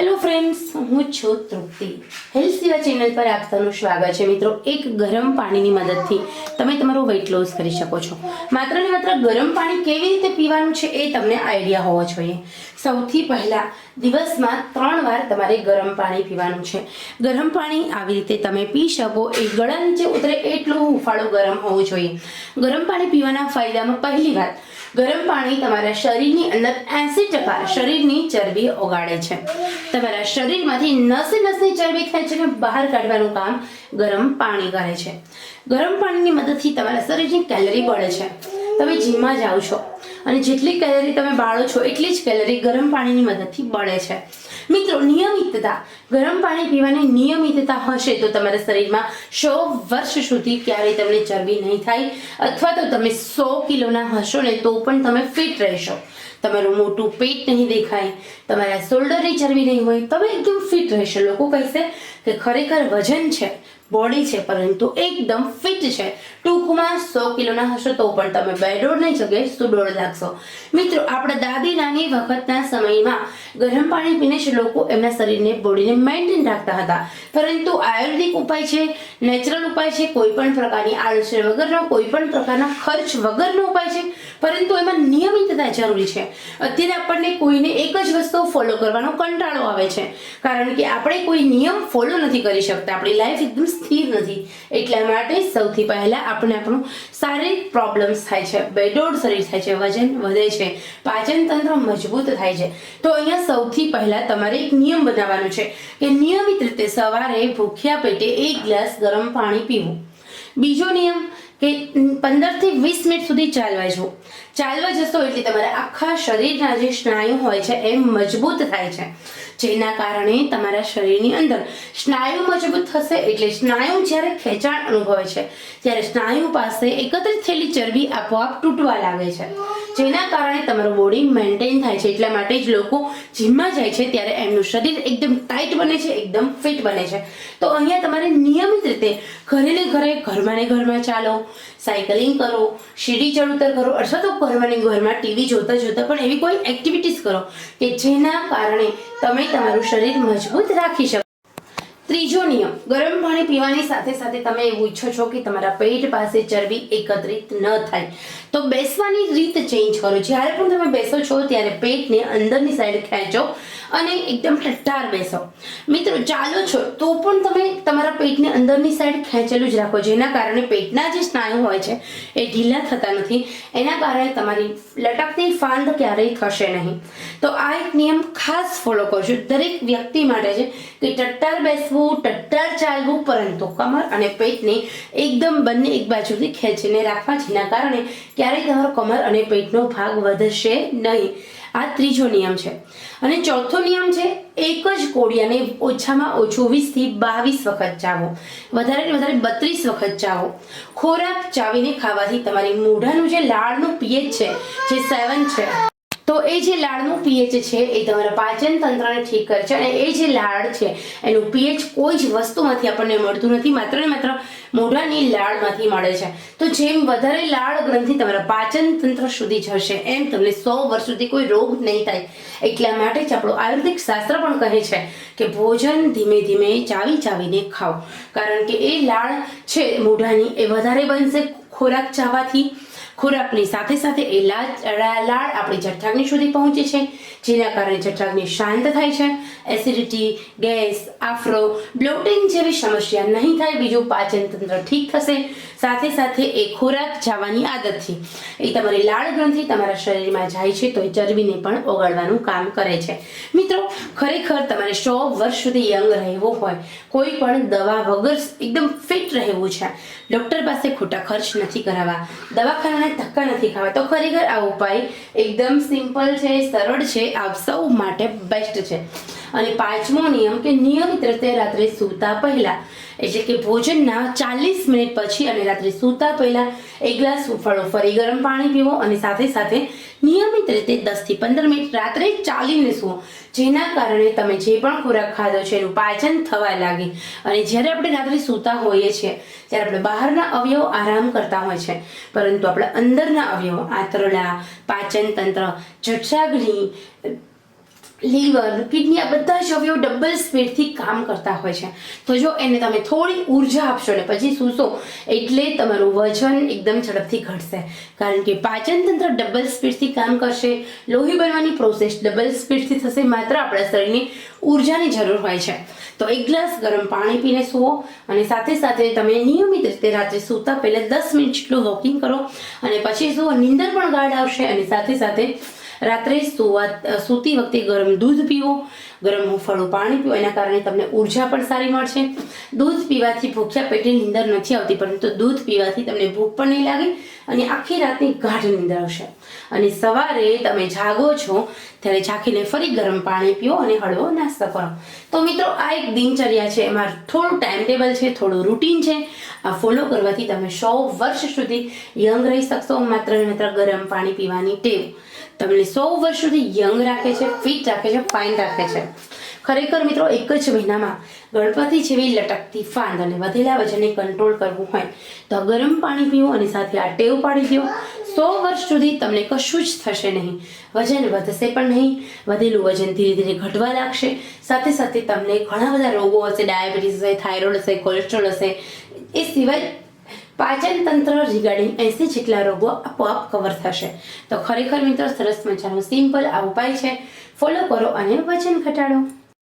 Hello friends હું છું તૃપ્તિ. Health સેવા ચેનલ પર આપ સૌનું સ્વાગત છે. મિત્રો, એક ગરમ પાણીની મદદથી તમે તમારું વેઇટ લોસ કરી શકો છો. માત્ર ને માત્ર ગરમ પાણી કેવી રીતે પીવાનું છે એ તમને આઈડિયા હોવો જોઈએ. સૌથી પહેલાં દિવસમાં ત્રણ વાર તમારે ગરમ પાણી પીવાનું છે. ગરમ પાણી આવી રીતે તમે પી શકો. એ ગળા નીચે ઉતરે એટલું હુંફાળું ગરમ હોવું જોઈએ. ગરમ પાણી પીવાના ફાયદામાં પહેલી વાત ગરમ પાણી તમારા શરીરની અંદર એંસી ટકા શરીરની ચરબી ઓગાળે છે. તમારા શરીરમાંથી નસે નસની ચરબી ખેંચીને બહાર કાઢવાનું કામ ગરમ પાણી કરે છે. ગરમ પાણીની મદદથી તમારા શરીરની કેલરી બળે છે. તમે જીમમાં જાઓ છો અને જેટલી કેલરી તમે બાળો છો, એટલી જ કેલરી ગરમ પાણીની મદદથી બળે છે. મિત્રો, નિયમિતતા. ગરમ પાણી પીવાની નિયમિતતા હશે તો તમારા શરીરમાં સો વર્ષ સુધી ક્યારેય તમને ચરબી નહીં થાય અથવા તો તમે સો કિલોના હશો ને તો પણ તમે ફિટ રહેશો. તમારું મોટું પેટ નહીં દેખાય, તમારા શોલ્ડરની ચરબી નહીં હોય, તમે એકદમ ફિટ રહેશો. લોકો કહેશે કે ખરેખર વજન છે બોડી છે, પરંતુ એકદમ ફિટ છે. ટૂંકમાં સો કિલોના હશો તો પણ તમે બે દોઢ નહીં જગ્યાએ સુડોળ લાગશો? મિત્રો, આપણા દાદી નાની વખતના સમયમાં ગરમ પાણી પીને જ લોકો એમના શરીરને, બોડીને મેન્ટેન રાખતા હતા. પરંતુ આયુર્વેદિક ઉપાય છે નેચરલ ઉપાય છે, કોઈ પણ પ્રકારની આડઅસર વગરનો, કોઈ પણ પ્રકારના ખર્ચ વગરનો ઉપાય છે, પરંતુ એમાં નિયમિતતા જરૂરી છે. અત્યારે આપણને કોઈને એક જ વસ્તુ ફોલો કરવાનો કંટાળો આવે છે. કારણ કે આપણે કોઈ નિયમ ફોલો નથી કરી શકતા. આપણી લાઈફ એકદમ સ્થિર નથી. એટલા માટે સૌથી પહેલા આપણે આપણું શારીરિક પ્રોબ્લેમ્સ થાય છે. બેડોડ શરીર થાય છે. વજન વધે છે. પાચન તંત્ર મજબૂત થાય છે. તો અહીંયા સૌથી પહેલા તમારે એક નિયમ બનાવવાનો છે કે નિયમિત રીતે સવારે ભૂખ્યા પેટે એક ગ્લાસ ગરમ પાણી પીવું. બીજો નિયમ કે પંદરથી વીસ મિનિટ સુધી ચાલવા જવું. ચાલવા જશો એટલે તમારા આખા શરીરના જે સ્નાયુ હોય છે એ મજબૂત થાય છે. જેના કારણે તમારા શરીરની અંદર સ્નાયુ મજબૂત થશે એટલે સ્નાયુ જ્યારે ખેંચાણ અનુભવે છે, ત્યારે સ્નાયુ પાસે એકત્રિત થયેલી ચરબી આપોઆપ તૂટવા લાગે છે. જેના કારણે તમારું બોડી મેન્ટેન થાય છે, એટલા માટે જ લોકો જીમમાં જાય છે ત્યારે એમનું શરીર એકદમ ટાઈટ બને છે, એકદમ ફિટ બને છે. તો અહીંયા તમારે નિયમિત રીતે ઘરે ને ઘરે, ઘરમાં ને ઘરમાં ચાલો સાયકલિંગ કરો સીડી ચડ ઉતર કરો, અથવા તો ઘરમાં ને ઘરમાં ટીવી જોતા જોતા પણ એવી કોઈ એક્ટિવિટીઝ કરો કે જેના કારણે તમે તમારું શરીર મજબૂત રાખી શકો. ત્રીજો નિયમ, ગરમ પાણી પીવાની સાથે સાથે તમે એવું ઈચ્છો છો કે તમારા પેટ પાસે ચરબી એકત્રિત ન થાય, તો બેસવાની રીત ચેન્જ કરો. જ્યારે પણ તમે બેસો છો, ત્યારે પેટને અંદરની સાઈડ ખેંચો અને એકદમ ટટ્ટાર બેસો. મિત્રો, ચાલો છો, તો પણ તમે તમારા પેટને અંદરની સાઈડ ખેંચેલું જ રાખો, જેના કારણે પેટના જે સ્નાયુ હોય છે, એ ઢીલા થતા નથી. એના કારણે તમારી લટકતી ફાંદ ક્યારેય થશે નહીં. તો આ એક નિયમ ખાસ ફોલો કરજો. દરેક વ્યક્તિ માટે છે કે ટટ્ટાર બેસવું ટટ્ટાર ચાલવું પરંતુ કમર અને પેટને એકદમ બંને એક બાજુથી ખેંચીને રાખવા, જેના કારણે ક્યારેય તમારો કમર અને પેટનો ભાગ વધશે નહીં. આ ત્રીજો નિયમ છે. અને ચોથો નિયમ છે, એક જ કોડિયાને ઓછામાં ઓછું વીસથી બાવીસ વખત ચાવો. વધારે ને વધારે બત્રીસ વખત ચાવો. ખોરાક ચાવીને ખાવાથી તમારી મોઢાનું જે લાળનું પીએચ છે, જે સેવન છે તો એ જે લાળનું પીએચ છે, એ તમારા પાચન તંત્રને ઠીક કરે છે અને એ જે લાળ છે, એનું પીએચ કોઈ જ વસ્તુમાંથી આપણને મળતું નથી. માત્ર ને માત્ર મોઢાની લાળમાંથી મળે છે. તો જેમ વધારે લાળ ગ્રંથિ તમારા પાચન તંત્ર સુધી જશે, એમ તમને સો વર્ષ સુધી કોઈ રોગ નહીં થાય. એટલા માટે જ આપણું આયુર્વેદિક શાસ્ત્ર પણ કહે છે કે ભોજન ધીમે ધીમે ચાવી ચાવીને ખાઓ. કારણ કે એ લાળ છે મોઢાની, એ વધારે બનશે ખોરાક ચાવવાથી ખોરાકની સાથે સાથે એ લાળ લાળ આપણી જઠરાગ્નિ સુધી પહોંચે છે, જેના કારણે જઠરાગ્નિ શાંત થાય છે. એસિડિટી ગેસ આફરો બ્લોટિંગ જેવી સમસ્યા નહીં થાય, બીજું પાચન તંત્ર ઠીક થશે. સાથે સાથે એ ખોરાક જવાની આદતથી એ તમારી લાળ ગ્રંથિ તમારા શરીરમાં જાય છે, તો એ ચરબીને પણ ઓગાળવાનું કામ કરે છે. મિત્રો, ખરેખર તમારે સો વર્ષ સુધી યંગ રહેવું હોય, કોઈ પણ દવા વગર એકદમ ફિટ રહેવું છે. ડૉક્ટર પાસે ખોટા ખર્ચ નથી કરાવવા. દવાખાનાના ધક્કા નથી ખાવા. તો ખરેખર આ ઉપાય એકદમ સિમ્પલ છે, સરળ છે, આપ સૌ માટે બેસ્ટ છે. અને પાંચમો નિયમ કે નિયમિત રીતે રાત્રે સૂતા પહેલા. એટલે કે ભોજનના ચાલીસ મિનિટ પછી અને રાત્રે સૂતા પહેલા એક ગ્લાસ ફરી ગરમ પાણી પીવો અને સાથે સાથે નિયમિત રીતે દસથી પંદર મિનિટ રાત્રે ચાલીને સૂવો. જેના કારણે તમે જે પણ ખોરાક ખાધો છે એનું પાચન થવા લાગે. અને જ્યારે આપણે રાત્રે સૂતા હોઈએ છીએ, ત્યારે આપણે બહારના અવયવ આરામ કરતા હોય છે. પરંતુ આપણે અંદરના અવયવો, આંતરડા પાચન તંત્ર જઠરાગ્નિ લીવર, કિડની, આ બધા જ અવયવ ડબલ સ્પીડથી કામ કરતા હોય છે. તો જો એને તમે થોડી ઊર્જા આપશો ને પછી સૂસો, એટલે તમારું વજન એકદમ ઝડપથી ઘટશે. કારણ કે પાચન તંત્ર ડબલ સ્પીડથી કામ કરશે, લોહી બનવાની પ્રોસેસ ડબલ સ્પીડથી થશે, માત્ર આપણા શરીરની ઉર્જાની જરૂર હોય છે. તો એક ગ્લાસ ગરમ પાણી પીને સૂવો અને સાથે સાથે તમે નિયમિત રીતે રાત્રે સૂતા પહેલાં દસ મિનિટ જેટલું વોકિંગ કરો અને પછી સૂવો નીંદર પણ ગાઢ આવશે અને સાથે સાથે રાત્રે સુવા સૂતી વખતે ગરમ દૂધ પીવો, ગરમ હૂંફાળું પાણી પીવો, એના કારણે તમને ઊર્જા પણ સારી મળશે. દૂધ પીવાથી ભૂખ્યા પેટે નીંદર નથી આવતી, પરંતુ દૂધ પીવાથી તમને ભૂખ પણ નહીં લાગે અને આખી રાતની ગાઢ નીંદર આવશે. અને સવારે તમે જાગો છો, ત્યારે ઝાંખીને ફરી ગરમ પાણી પીઓ અને હળવો નાસ્તો કરો. તો મિત્રો, આ એક દિનચર્યા છે. એમાં થોડું ટાઈમ ટેબલ છે, થોડું રૂટીન છે. આ ફોલો કરવાથી તમે સો વર્ષ સુધી યંગ રહી શકશો, માત્ર ને માત્ર ગરમ પાણી પીવાની ટેવ. તમને સો વર્ષ સુધી યંગ રાખે છે ફિટ રાખે છે ફાઇન રાખે છે. ખરેખર મિત્રો, એક જ મહિનામાં ગણપતિ જેવી લટકતી ફાંદ અને વધેલા વજનને કંટ્રોલ કરવું હોય તો ગરમ પાણી પીવો અને સાથે આ ટેવ પાડી દો. સો વર્ષ સુધી તમને કશું જ થશે નહીં. વજન વધશે પણ નહીં. વધેલું વજન ધીરે ધીરે ઘટવા લાગશે. સાથે સાથે તમને ઘણા બધા રોગો હશે, ડાયાબિટીસ હશે, થાઇરોઇડ હશે, કોલેસ્ટ્રોલ હશે. એ સિવાય પાચન તંત્ર રિગાર્ડિંગ એસી જેટલા રોગો આપોઆપ કવર થશે. તો ખરેખર મિત્રો સરસ મજાનો સિમ્પલ આ ઉપાય છે. ફોલો કરો અને વજન ઘટાડો.